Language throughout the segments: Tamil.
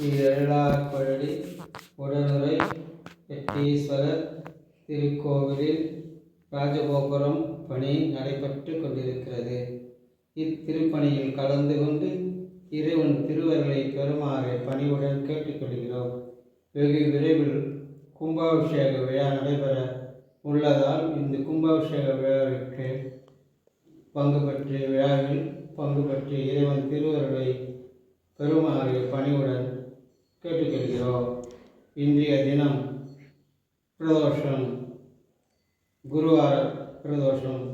ஸ்ரீ எழிலார்பழனி உடனுரை எட்டீஸ்வரர் திருக்கோவிலில் ராஜகோபுரம் பணி நடைபெற்று கொண்டிருக்கிறது. இத்திருப்பணியில் கலந்து கொண்டு இறைவன் திருவருளை பெறுமாறு பணிவுடன் கேட்டுக்கொள்கிறோம். வெகு விரைவில் கும்பாபிஷேக விழா நடைபெற உள்ளதால் இந்த கும்பாபிஷேக விழாவிற்கு பங்கு பற்றிய விழாவில் பங்கு பற்றிய இறைவன் திருவருளை பெறுமாறு பணிவுடன் கேட்டுக்கொள்கிறோம். இன்றைய தினம் பிரதோஷம். குருவார பிரதோஷம்.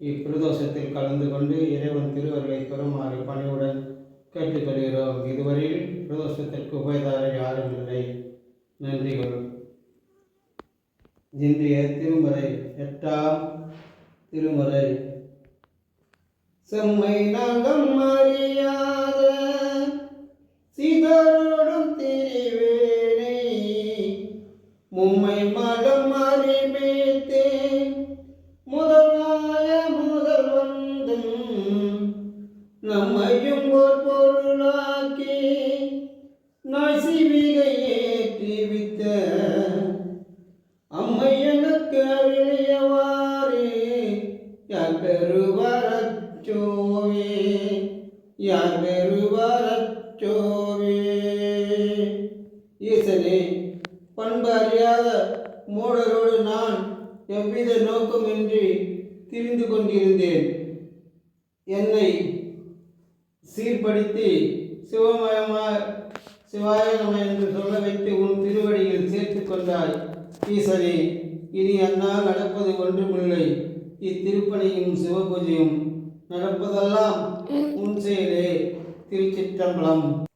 இப்பிரதோஷத்தில் கலந்து கொண்டு இறைவன் திருவருளை பெறுமாறு பணியுடன் கேட்டுக்கொள்கிறோம். இதுவரையில் பிரதோஷத்திற்கு உபயதாரர் யாரும் இல்லை. நன்றிகள் இன்றைய திருமுறை எட்டாம் திருமுறை. செம்மை நாங்கள் மாறி நம்மையும் ஒரு பொருளாக்கி நாய் சிவிகை ஏற்றி வித்த அம்மை எனக்கு அருளியவாறு யார் பெறுவரச்சோவே யார் பெறுவரச்சோவே ஈசனே பண்பு அறியாத மூடரோடு நான் எவ்வித நோக்கமின்றி திரிந்து கொண்டிருந்தேன். என்னை சீர்படுத்தி சிவமயமா சிவாய நம என்று சொல்ல வைத்து உன் திருவடியில் சேர்த்து கொண்டாய். ஈசனே இனி அன்னால் நடப்பது ஒன்றுமில்லை. இத்திருப்பணியும் சிவபூஜையும் நடப்பதெல்லாம் உன் செயலே. திருச்சிற்றம்பலம்.